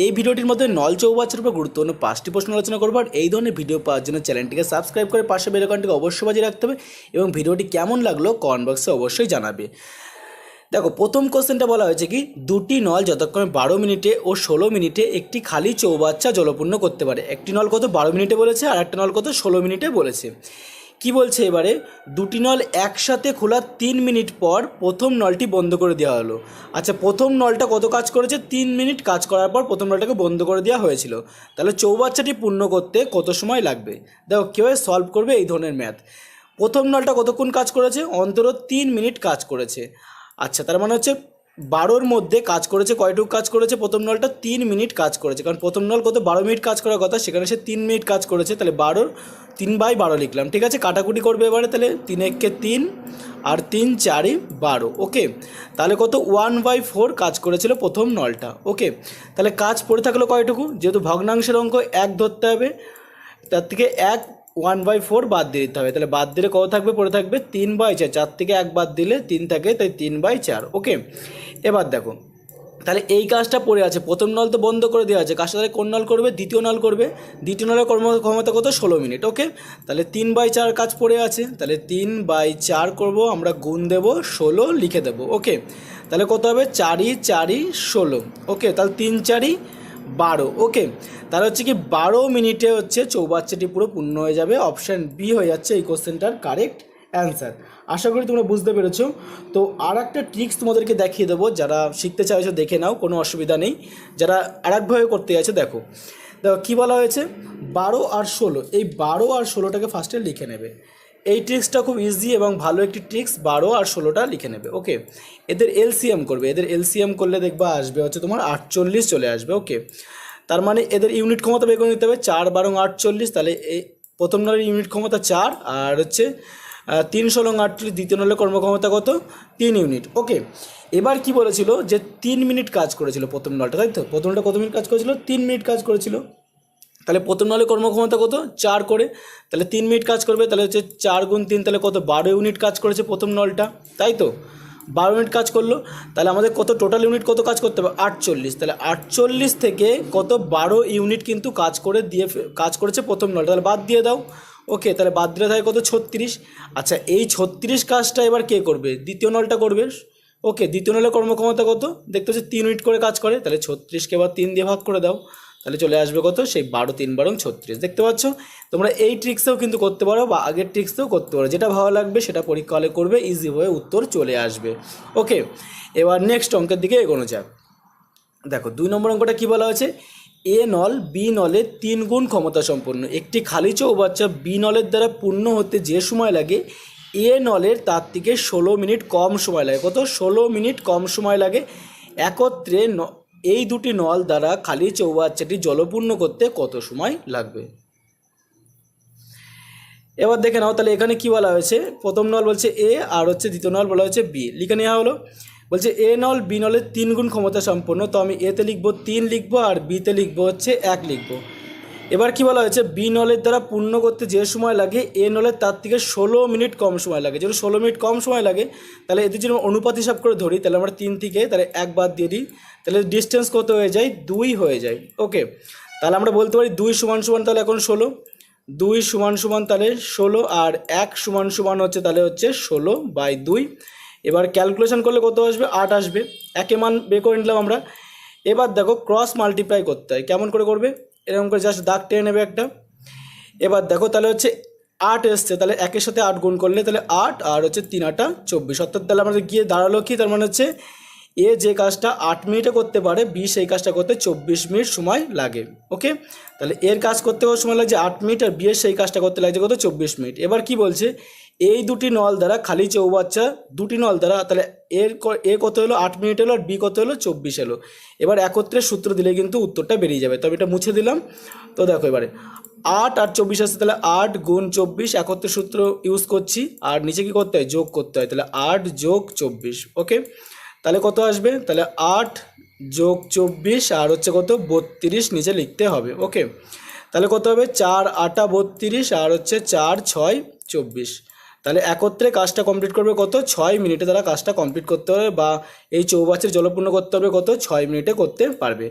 এই ভিডিওটির মধ্যে নল চৌবাচ্চার উপর গুরুত্বপূর্ণ পাঁচটি প্রশ্ন আলোচনা করব, আর এই ধরনের ভিডিও পাওয়ার জন্য চ্যানেলটিকে সাবস্ক্রাইব করে পাশে বেলাকানটিকে অবশ্যই বাজিয়ে রাখতে হবে এবং ভিডিওটি কেমন লাগল কমেন্ট বক্সে অবশ্যই জানাবে। দেখো, প্রথম কোশ্চেনটা বলা হয়েছে কি, দুটি নল যতক্ষণে বারো মিনিটে ও ষোলো মিনিটে একটি খালি চৌবাচ্চা জলপূর্ণ করতে পারে। একটি নল কত বারো মিনিটে বলেছে, আর একটা নল কত ষোলো মিনিটে বলেছে। কি বলছে এবারে? দুটি নল একসাথে খোলার তিন মিনিট পর প্রথম নলটি বন্ধ করে দেওয়া হলো। আচ্ছা প্রথম নলটা কত কাজ করেছে? তিন মিনিট কাজ করার পর প্রথম নলটাকে বন্ধ করে দেওয়া হয়েছিল। তাহলে চৌবাচ্চাটি পূর্ণ করতে কত সময় লাগবে? দেখো, কীভাবে সলভ করবে এই ধরনের ম্যাথ প্রথম নলটা কতক্ষণ কাজ করেছে? অন্তর তিন মিনিট কাজ করেছে। আচ্ছা তার মানে হচ্ছে বারোর মধ্যে কাজ করেছে, কয়টুকু কাজ করেছে? প্রথম নলটা তিন মিনিট কাজ করেছে। কারণ প্রথম নল কত? বারো মিনিট কাজ করার কথা, সেখানে সে তিন মিনিট কাজ করেছে। তাহলে বারোর তিন বাই বারো লিখলাম, ঠিক আছে? কাটাকুটি করবে এবারে তাহলে তিন একে তিন আর তিন চারই বারো, ওকে? তাহলে কত? ওয়ান বাই ফোর কাজ করেছিল প্রথম নলটা, ওকে? তাহলে কাজ পড়ে থাকল কয়টুকু? যেহেতু ভগ্নাংশের অঙ্ক এক ধরতে হবে, তার থেকে এক, ওয়ান বাই ফোর বাদ দিয়ে দিতে হবে। তাহলে বাদ দিলে কত থাকবে? পড়ে থাকবে তিন বাই চার চার থেকে এক বাদ দিলে তিন থাকে, তাই তিন বাই চার, ওকে? এবার দেখো তাহলে এই কাজটা পড়ে আছে। প্রথম নল তো বন্ধ করে দেওয়া আছে। কাজটা তাহলে কোন নল করবে? দ্বিতীয় নল করবে। দ্বিতীয় নলের কর্ম, ক্ষমতা কত? ষোলো মিনিট ওকে তাহলে তিন বাই চার কাজ পড়ে আছে। তাহলে তিন বাই চার করব, আমরা গুণ দেব ষোলো, লিখে দেব ওকে তাহলে কত হবে? চারি চারি, ষোলো ওকে তাহলে তিন, চারি, বারো ওকে তাহলে হচ্ছে কি, বারো মিনিটে হচ্ছে চৌবাচ্চাটি পুরো পূর্ণ হয়ে যাবে। অপশান বি হয়ে যাচ্ছে এই কোশ্চেনটার কারেক্ট অ্যান্সার আশা করি তোমরা বুঝতে পেরেছ। তো আর একটা ট্রিক্স তোমাদেরকে দেখিয়ে দেবো, যারা শিখতে চাইছো দেখে নাও, কোনো অসুবিধা নেই। যারা আর একভাবে করতে চাইছো দেখো। দেখো কী বলা হয়েছে? বারো আর ষোলো। এই বারো আর ষোলোটাকে ফার্স্টে লিখে নেবে। এই ট্রিক্সটা খুব ইজি এবং ভালো একটি ট্রিক্স বারো আর ষোলোটা লিখে নেবে ওকে এদের এলসিএম করবে। এদের এলসিএম করলে দেখবা আসবে হচ্ছে তোমার আটচল্লিশ চলে আসবে ওকে তার মানে এদের ইউনিট ক্ষমতা বের করে নিতে হবে, চার বারং আটচল্লিশ, তাহলে এই প্রথম নলের ইউনিট ক্ষমতা চার, আর হচ্ছে আহ, তিন ষোলং আটচল্লিশ দ্বিতীয় নলের কর্মক্ষমতা কত? তিন ইউনিট। ওকে এবার কি বলেছিল যে তিন মিনিট কাজ করেছিল প্রথম নলটা তাই তো? প্রথম নলটা কত মিনিট কাজ করেছিল? তিন মিনিট কাজ করেছিল। তাহলে প্রথম নলে কর্মক্ষমতা কত? চার করে। তাহলে তিন মিনিট কাজ করবে তাহলে হচ্ছে চার গুণ তিন তাহলে কত? বারো ইউনিট কাজ করেছে প্রথম নলটা তাই তো? বারো মিনিট কাজ করল তাহলে আমাদের কত? টোটাল ইউনিট কত কাজ করতে হবে? আটচল্লিশ। তাহলে আটচল্লিশ থেকে কত? বারো ইউনিট কিন্তু কাজ করে দিয়ে কাজ করেছে প্রথম নলটা। তাহলে বাদ দিয়ে দাও। ওকে, তাহলে বাদ দিলে থাকে কত? ছত্রিশ। আচ্ছা এই ছত্রিশ কাজটা এবার কে করবে? দ্বিতীয় নলটা করবে। ওকে, দ্বিতীয় নলের কর্মক্ষমতা কত? দেখতে হচ্ছে তিন মিনিট করে কাজ করে। তাহলে ছত্রিশকে এবার তিন দিয়ে ভাগ করে দাও। তাহলে চলে আসবে কত? সেই বারো তিন বারং ছত্রিশ। দেখতে পাচ্ছ? তোমরা এই ট্রিক্সেও কিন্তু করতে পারো বা আগের ট্রিক্সেও করতে পারো। যেটা ভালো লাগবে সেটা পরীক্ষা হলে করবে ইজি হয়ে উত্তর চলে আসবে। ওকে, এবার নেক্সট অঙ্কের দিকে এগোনো যাক। দেখো, দুই নম্বর অঙ্কটা কী বলা হয়েছে? এ নল, বি নলের তিন গুণ ক্ষমতা সম্পন্ন। একটি খালি চৌবাচ্চা বি নলের দ্বারা পূর্ণ হতে যে সময় লাগে, এ নলের তার থেকে ষোলো মিনিট কম সময় লাগে। কত? ষোলো মিনিট কম সময় লাগে। একত্রে ন- এই দুটি নল দ্বারা খালি চৌবাচ্চাটি জলপূর্ণ করতে কত সময় লাগবে? এবার দেখে নাও, তাহলে এখানে কি বলা হয়েছে? প্রথম নল বলছে এ, আর হচ্ছে দ্বিতীয় নল বলা হয়েছে বি। লিখে নেওয়া হলো বলছে এ নল, বি নলের তিন গুণ ক্ষমতা সম্পন্ন, তো আমি এতে লিখব তিন লিখব আর বিতে লিখব হচ্ছে এক লিখব। এবার কি বলা হয়েছে? বি নলের দ্বারা পূর্ণ করতে যে সময় লাগে, এ নলের তার থেকে ষোলো মিনিট কম সময় লাগে। যেহেতু ষোলো মিনিট কম সময় লাগে, তাহলে এদের যদি অনুপাত হিসাব করে ধরি, তাহলে আমরা তিন থেকে তাহলে এক বাদ দিয়ে দিই, তাহলে ডিস্টেন্স কত হয়ে যায়? দুই হয়ে যায়। ওকে, তাহলে আমরা বলতে পারি দুই সমান সমান তাহলে এখন ষোলো। দুই সমান সমান তাহলে ষোলো আর এক সমান সমান হচ্ছে তাহলে হচ্ছে ষোলো বাই দুই। এবার ক্যালকুলেশন করলে কত আসবে? আট আসবে। একে মান বের করে নিলাম আমরা। এবার দেখো ক্রস মাল্টিপ্লাই করতে হয়। কেমন করে করবে? এরকম করে জাস্ট দাগ টেনে নেবে একটা। এবার দেখো তাহলে হচ্ছে আট এসছে। তাহলে একের সাথে আট গুণ করলে তাহলে আট আর হচ্ছে তিন আটা চব্বিশ। অর্থাৎ তাহলে আমাদের গিয়ে দাঁড়াল কি? তার মানে হচ্ছে এ যে কাজটা আট মিনিটে করতে পারে, বি সেই কাজটা করতে চব্বিশ মিনিট সময় লাগে, ওকে? তাহলে এর কাজ করতে সময় লাগছে? আট মিনিট, আর বিয়ের সেই কাজটা করতে লাগছে কত? চব্বিশ মিনিট। এবার কি বলছে? এই দুটি নল দ্বারা খালি চৌবাচ্চা দুটি নল দ্বারা, তাহলে এর এ কত হলো? আট মিনিট হলো, আর বি কত হলো? চব্বিশ এলো এবার একত্রে সূত্র দিলে কিন্তু উত্তরটা বেরিয়ে যাবে। তবে এটা মুছে দিলাম। তো দেখো এবারে, আট আর চব্বিশ আসছে তাহলে আট গুণ চব্বিশ, একত্রে সূত্র ইউজ করছি। আর নিচে কি করতে হয়? যোগ করতে হয়। তাহলে আট যোগ চব্বিশ, ওকে? তাহলে কত আসবে? তাহলে আট যোগ চব্বিশ, আর হচ্ছে কত? বত্রিশ নিচে লিখতে হবে, ওকে? তাহলে কত হবে? চার আটা বত্রিশ, আর হচ্ছে চার ছয় চব্বিশ। তাহলে একত্রে কাজটা কমপ্লিট করবে কত? ছয় মিনিটে তারা কাজটা কমপ্লিট করতে হবে, বা এই চৌবাচ্চার জলপূর্ণ করতে হবে কত? ছয় মিনিটে করতে পারবে।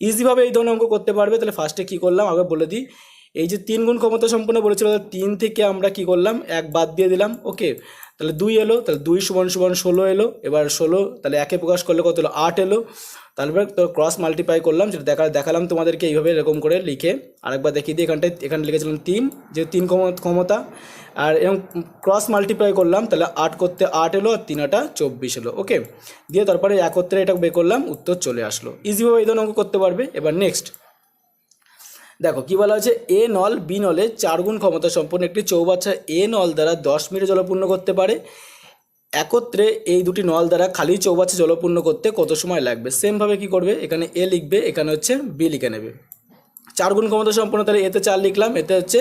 ইজিভাবে এই ধরনের অঙ্ক করতে পারবে, তাহলে ফার্স্টে কী করলাম? আগে বলে দিই এই যে তিন গুণ ক্ষমতা সম্পন্ন বলেছিল তিন থেকে আমরা কি করলাম? এক বাদ দিয়ে দিলাম ওকে তাহলে দুই এলো, তাহলে দুই সমান সমান ষোলো এলো, এবার ষোলো, তাহলে একে প্রকাশ করলে কত হলো আট এলো। তারপরে তো ক্রস মাল্টিপ্লাই করলাম যেটা দেখা দেখালাম তোমাদেরকে এইভাবে এরকম করে লিখে। আরেকবার দেখিয়ে দিই, এখানটায় এখানে লিখেছিলাম তিন যে তিন ক্ষম- ক্ষমতা। আর এরকম ক্রস মাল্টিপ্লাই করলাম, তাহলে আট করতে আট এলো আর তিন আটা চব্বিশ এলো ওকে দিয়ে তারপরে একত্রে এটা বের করলাম, উত্তর চলে আসলো। ইজিভাবে এই ধরনের অঙ্ক করতে পারবে। এবার নেক্সট দেখো, কি বলা হয়েছে? এ নল বি নলে চার গুণ ক্ষমতা সম্পন্ন একটি চৌবাচ্চা এ নল দ্বারা দশ মিনিটে জলপূর্ণ করতে পারে। একত্রে এই দুটি নল দ্বারা খালি চৌবাচ্চা জলপূর্ণ করতে কত সময় লাগবে? সেমভাবে কি করবে? এখানে এ লিখবে, এখানে হচ্ছে বি লিখে নেবে। চার গুণ ক্ষমতা সম্পন্ন, তাহলে এতে চার লিখলাম, এতে হচ্ছে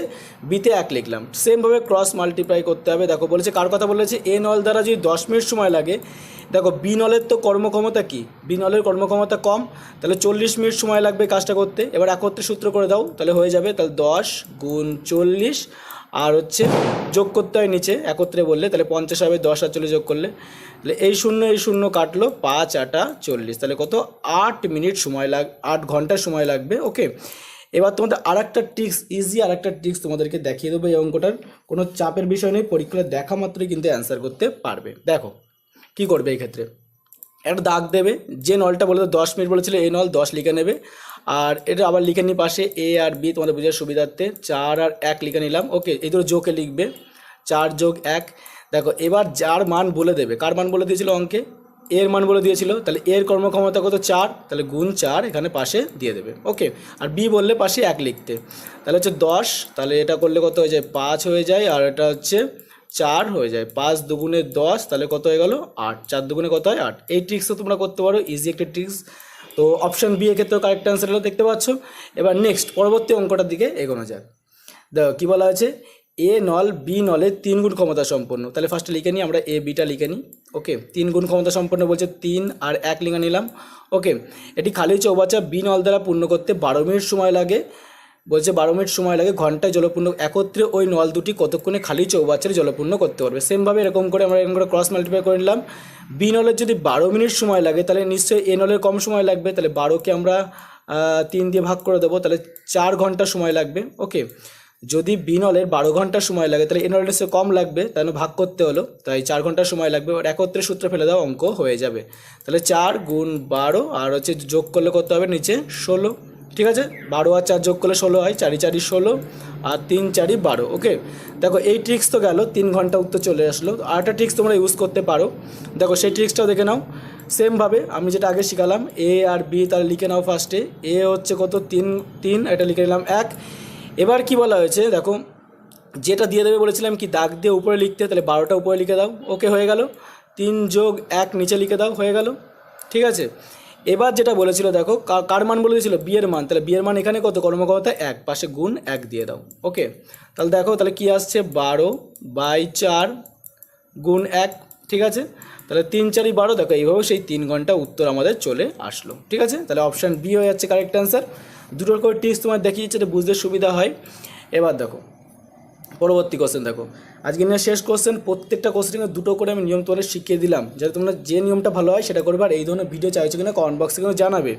বিতে এক লিখলাম। সেমভাবে ক্রস মাল্টিপ্লাই করতে হবে। দেখো, বলেছে কার কথা বলেছে? এ নল দ্বারা যদি দশ মিনিট সময় লাগে দেখো বি নলের তো কর্মক্ষমতা কি? বি নলের কর্মক্ষমতা কম, তাহলে চল্লিশ মিনিট সময় লাগবে কাজটা করতে। এবার একত্রে সূত্র করে দাও, তাহলে হয়ে যাবে, তাহলে দশ গুণ চল্লিশ, আর হচ্ছে যোগ করতে হয় নিচে, একত্রে বললে, তাহলে পঞ্চাশ হবে, দশ আর চল্লিশ যোগ করলে। তাহলে এই শূন্য এই শূন্য কাটলো, পাঁচ, আটা, চল্লিশ। তাহলে কত? আট মিনিট সময় লাগ, আট ঘণ্টা সময় লাগবে, ওকে? এবার তোমাদের আর একটা ট্রিক্স ইজি আর একটা ট্রিক্স তোমাদেরকে দেখিয়ে দেবো এই অঙ্কটার। কোনো চাপের বিষয় নেই পরীক্ষায় দেখা মাত্রই কিন্তু অ্যান্সার করতে পারবে। দেখো কি করবে এই ক্ষেত্রে? একটা দাগ দেবে, যে নলটা বলে দশ মিনিট বলেছিল, এই নল দশ লিখে নেবে। আর এটা আবার লিখে নিই পাশে এ আর বি, তোমাদের বোঝার সুবিধার্থে চার আর এক লিখে নিলাম। ওকে, এই দুটো যোগে লিখবে। চার যোগ এক, দেখো, এবার যার মান বলে দেবে, কার মান বলে দিয়েছিল অঙ্কে? এর মান বলে দিয়েছিল, তাহলে এর কর্মক্ষমতা কত? চার, তাহলে গুণ চার এখানে পাশে দিয়ে দেবে। ওকে, আর বি বললে পাশে এক লিখতে। তাহলে হচ্ছে দশ, তাহলে এটা করলে কত হয়ে যায়? পাঁচ হয়ে যায়, আর এটা হচ্ছে চার হয়ে যায়। পাঁচ দুগুণে দশ, তাহলে কত হয়ে গেল? আট। চার দুগুণে কত হয়? আট। এই ট্রিক্সও তোমরা করতে পারো। ইজি একটা ট্রিক্স তো অপশান বি এক্ষেত্রেও কারেক্ট অ্যান্সার হলো দেখতে পাচ্ছ? এবার নেক্সট পরবর্তী অঙ্কটার দিকে এগোনো যাক। দেখো, কী বলা হয়েছে? এ নল বি নলে তিন গুণ ক্ষমতা সম্পন্ন। তাহলে ফার্স্টে লিখে নিই, আমরা এ বিটা লিখে নিই। ওকে তিন গুণ ক্ষমতা সম্পন্ন বলছে তিন, আর এক লিখে নিলাম। ওকে এটি খালি চৌবাচ্চা বি নল দ্বারা পূর্ণ করতে বারো মিনিট সময় লাগে। বলছে বারো মিনিট সময় লাগে, ঘন্টায় জলপূর্ণ, একত্রে ওই নল দুটি কতক্ষণে খালি চৌবাচ্চার জলপূর্ণ করতে পারবে। সেমভাবে এরকম করে আমরা এরকম করে ক্রস মাল্টিপ্লাই করে নিলাম। বি নলের যদি বারো মিনিট সময় লাগে, তাহলে নিশ্চয়ই এ নলের কম সময় লাগবে। তাহলে বারোকে আমরা তিন দিয়ে ভাগ করে দেবো, তাহলে চার ঘণ্টা সময় লাগবে। ওকে যদি বি নলের বারো ঘণ্টা সময় লাগে, তাহলে এ নলের সে কম লাগবে, তাহলে ভাগ করতে হলো। তাই চার ঘণ্টা সময় লাগবে আর একত্রে সূত্র ফেলে দেওয়া অঙ্ক হয়ে যাবে। তাহলে চার গুণ বারো, আর হচ্ছে যোগ করলে করতে হবে? নিচে ষোলো। ঠিক আছে? বারো আর চার যোগ করলে ষোলো হয়, চারি চারি ষোলো আর তিন চারি বারো ওকে দেখো, এই ট্রিক্স তো গেল, তিন ঘণ্টা উত্তর চলে আসলো। আর একটা ট্রিক্স তোমরা ইউজ করতে পারো। দেখো, সেই ট্রিক্সটাও দেখে নাও। সেমভাবে আমি যেটা আগে শিখালাম এ আর বি তাহলে লিখে নাও ফার্স্টে এ। হচ্ছে কত? তিন তিন, এটা লিখে নিলাম এক। এবার কি বলা হয়েছে, দেখো, যেটা দিয়ে দেবে বলেছিলাম কি, দাগ দিয়ে উপরে লিখতে, তাহলে বারোটা উপরে লিখে দাও। ওকে হয়ে গেল। তিন যোগ এক নিচে লিখে দাও, হয়ে গেল। ঠিক আছে? এবার যেটা বলেছিল, দেখো কার মান বলে দিয়েছিল? বিয়ের মান। তাহলে বিয়ের মান এখানে কত? কর্মক্ষমতা এক, পাশে গুণ এক দিয়ে দাও। ওকে তাহলে দেখো, তাহলে কি আসছে? বারো বাই চার গুণ এক, ঠিক আছে? তাহলে তিন চারি বারো, দেখো এইভাবে সেই তিন ঘণ্টা উত্তর আমাদের চলে আসলো। ঠিক আছে? তাহলে অপশান বি হয়ে যাচ্ছে কারেক্ট অ্যান্সার দুটোর করে টিপস তোমার দেখিয়েছে বুঝতে সুবিধা হয়। এবার দেখো পরবর্তী কোশ্চেন দেখো। আজকে নিয়ে শেষ কোশ্চেন প্রত্যেকটা কোশ্চেনে দুটো করে আমি নিয়ম তোমাদের শিখিয়ে দিলাম। যাতে তোমরা যে নিয়মটা ভালো হয় সেটা করবে আর এই ধরনের ভিডিও চাইছো কিনা কমেন্ট বক্সে কিন্তু জানাবে।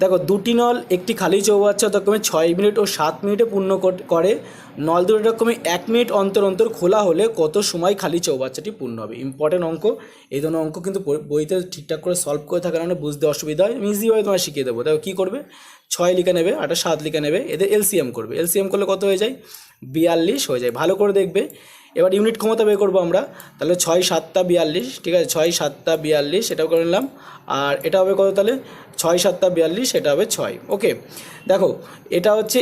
দেখো, দুটি নল, একটি খালি চৌবাচ্চা যতক্রমে ছয় মিনিট ও সাত মিনিটে পূর্ণ কর- করে। নল দুটো রকমে এক মিনিট অন্তর অন্তর খোলা হলে কত সময় খালি চৌবাচ্চাটি পূর্ণ হবে? ইম্পর্টেন্ট অঙ্ক। এই ধরনের অঙ্ক কিন্তু বইতে ঠিকঠাক করে সলভ করে থাকার কারণে বুঝতে অসুবিধা হয়। আমি ইজিভাবে তোমায় শিখিয়ে দেবো। দেখো, কী করবে? ছয় লিখে নেবে, আটা সাত লিখে নেবে। এদের এলসিএম করবে। এলসিএম করলে কত হয়ে যায়? বিয়াল্লিশ হয়ে যায়। ভালো করে দেখবে। এবার ইউনিট ক্ষমতা বের করব আমরা। তাহলে ছয় সাতটা বিয়াল্লিশ, ঠিক আছে? ছয় সাতটা বিয়াল্লিশ, এটাও করে নিলাম। আর এটা হবে কত তাহলে? ছয় সাতটা বিয়াল্লিশ, এটা হবে ছয়। ওকে দেখো, এটা হচ্ছে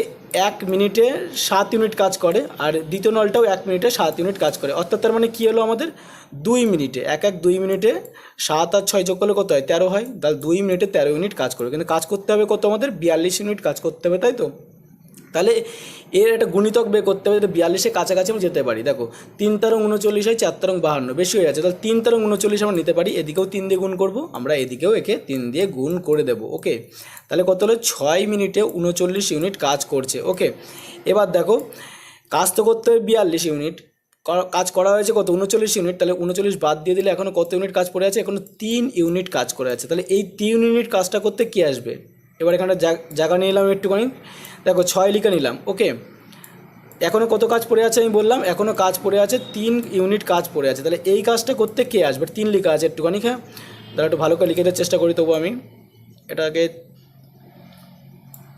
এক মিনিটে সাত ইউনিট কাজ করে, আর দ্বিতীয় নলটাও এক মিনিটে সাত ইউনিট কাজ করে। অর্থাৎ তার মানে কী হলো আমাদের? দুই মিনিটে, এক এক দুই মিনিটে সাত আর ছয় যোগ করলে কত হয়? তেরো হয়। তাহলে দুই মিনিটে তেরো ইউনিট কাজ করবে কিন্তু কাজ করতে হবে কত আমাদের? বিয়াল্লিশ ইউনিট কাজ করতে হবে, তাই তো? তাহলে এর একটা গুণিতক বের করতে হবে বিয়াল্লিশের কাছাকাছি আমি যেতে পারি। দেখো, তিন তেরো উনচল্লিশ হয়, চার তেরো বাহান্ন, বেশি হয়ে যাচ্ছে। তাহলে তিন তেরো উনচল্লিশ আমরা নিতে পারি, এদিকেও তিন দিয়ে গুণ করব, আমরা এদিকেও একে তিন দিয়ে গুণ করে দেবো, ওকে? তাহলে কত হলো? ছয় মিনিটে উনচল্লিশ ইউনিট কাজ করছে, ওকে? এবার দেখো, কাজ তো করতে হবে বিয়াল্লিশ ইউনিট। কাজ করা হয়েছে কত? উনচল্লিশ ইউনিট। তাহলে উনচল্লিশ বাদ দিয়ে দিলে এখনও কত ইউনিট কাজ পড়ে আছে? এখনও তিন ইউনিট কাজ করে আছে। তাহলে এই তিন ইউনিট কাজটা করতে কী আসবে? এবার এখানে জা- জায়গা নিয়ে নিলাম একটুখানি। দেখো, ছয় লিখে নিলাম, ওকে? এখনও কত কাজ পড়ে আছে আমি বললাম এখনও কাজ পড়ে আছে, তিন ইউনিট কাজ পড়ে আছে। তাহলে এই কাজটা করতে কে আসবে? তিন লেখা আছে একটুখানি হ্যাঁ? তাহলে একটু ভালো করে লিখে দেওয়ার চেষ্টা করি তবু আমি। এটাকে,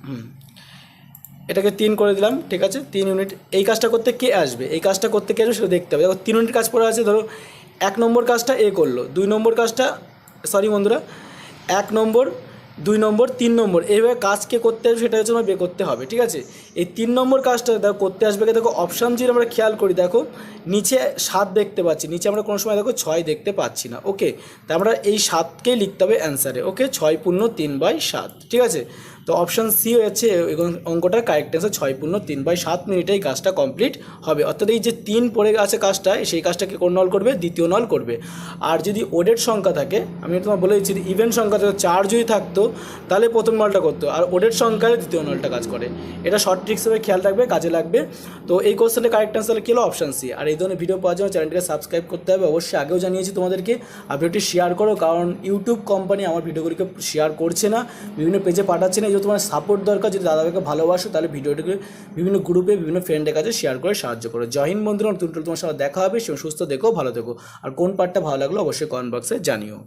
হুম, এটাকে তিন করে দিলাম, ঠিক আছে? তিন ইউনিট। এই কাজটা করতে কে আসবে? এই কাজটা করতে কে আসবে সেটা দেখতে হবে। দেখো, তিন ইউনিট কাজ পড়ে আছে, ধরো, এক নম্বর কাজটা এ করল, দুই নম্বর কাজটা সরি বন্ধুরা, এক নম্বর দুই নম্বর, তিন নম্বর। এইভাবে কাজকে করতে আসবে সেটা হচ্ছে আমার করতে হবে, ঠিক আছে? এই তিন নম্বর কাজটা দেখো, করতে আসবে দেখো অপশান যদি আমরা খেয়াল করি, দেখো, নিচে সাত দেখতে পাচ্ছি। নিচে আমরা কোনো সময় দেখো ছয় দেখতে পাচ্ছি না ওকে তা আমরা এই সাতকেই লিখতে হবে অ্যান্সারে ওকে ছয় পূর্ণ তিন বাই সাত, ঠিক আছে? তো অপশান সি হচ্ছে এই অঙ্কটার কারেক্ট অ্যান্সার ছয় পূর্ণ তিন বাই সাত মিনিটে এই কাজটা কমপ্লিট হবে। অর্থাৎ এই যে তিন পড়ে আছে কাজটা, সেই কাজটাকে কোন নল করবে? দ্বিতীয় নল করবে। আর যদি ওডের সংখ্যা থাকে, আমি তোমার বলে দিচ্ছি ইভেন্ট সংখ্যা চার যদি থাকতো, তাহলে প্রথম নলটা করতো। আর ওডের সংখ্যায় দ্বিতীয় নলটা কাজ করে। এটা শর্ট ট্রিক্স হিসেবে খেয়াল রাখবে, কাজে লাগবে। তো এই কোশ্চেনের কারেক্ট অ্যান্সার কি হলো? অপশান সি আর এই ধরনের ভিডিও পাওয়ার জন্য চ্যানেলটিকে সাবস্ক্রাইব করতে হবে। অবশ্যই আগেও জানিয়েছি তোমাদেরকে আর ভিডিওটি শেয়ার করো। কারণ ইউটিউব কোম্পানি আমার ভিডিওগুলিকে শেয়ার করছে না, বিভিন্ন পেজে পাঠাচ্ছে না তোমার সাপোর্ট দরকার, যদি দাদাকে ভালোবাসো, তাহলে ভিডিওটিকে বিভিন্ন গ্রুপে বিভিন্ন ফ্রেন্ডের কাছে শেয়ার করে সাহায্য করো। জয় হিন্দ বন্ধুরা নতুন তোমার সাথে দেখা হবে সুস্থ দেখো ভালো দেখো আর কোন পার্টটা ভালো লাগল, অবশ্যই কমেন্ট বক্সে জানিও।